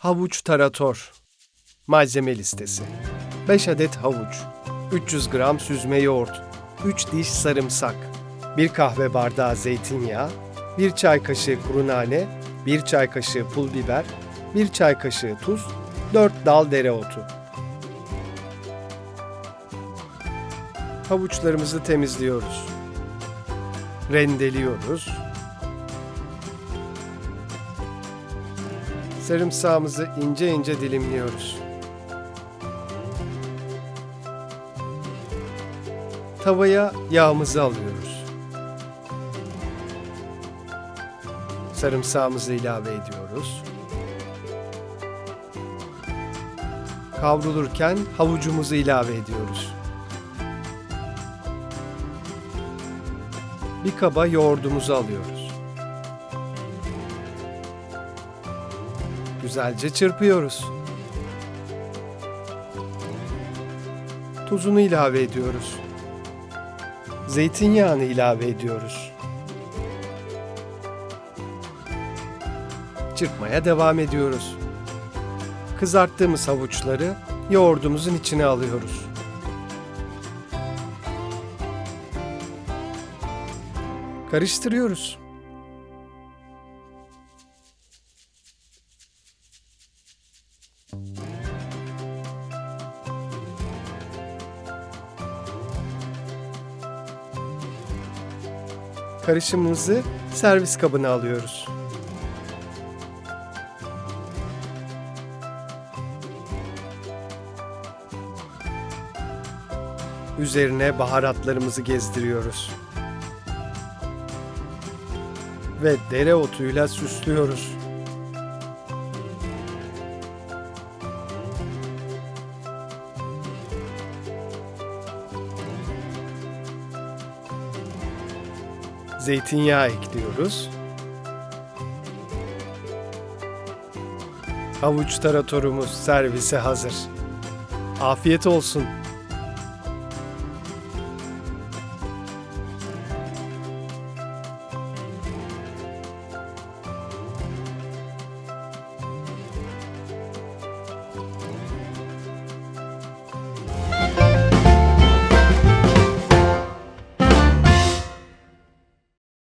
Havuç tarator. Malzeme listesi. 5 adet havuç, 300 gram süzme yoğurt, 3 diş sarımsak, 1 kahve bardağı zeytinyağı, 1 çay kaşığı kuru nane, 1 çay kaşığı pul biber, 1 çay kaşığı tuz, 4 dal dereotu. Havuçlarımızı temizliyoruz. Rendeliyoruz. Sarımsağımızı ince ince dilimliyoruz. Tavaya yağımızı alıyoruz. Sarımsağımızı ilave ediyoruz. Kavrulurken havucumuzu ilave ediyoruz. Bir kaba yoğurdumuzu alıyoruz. Güzelce çırpıyoruz. Tuzunu ilave ediyoruz. Zeytinyağını ilave ediyoruz. Çırpmaya devam ediyoruz. Kızarttığımız havuçları yoğurdumuzun içine alıyoruz. Karıştırıyoruz. Karışımımızı servis kabına alıyoruz. Üzerine baharatlarımızı gezdiriyoruz. Ve dereotuyla süslüyoruz. Zeytinyağı ekliyoruz. Havuç taratorumuz servise hazır. Afiyet olsun.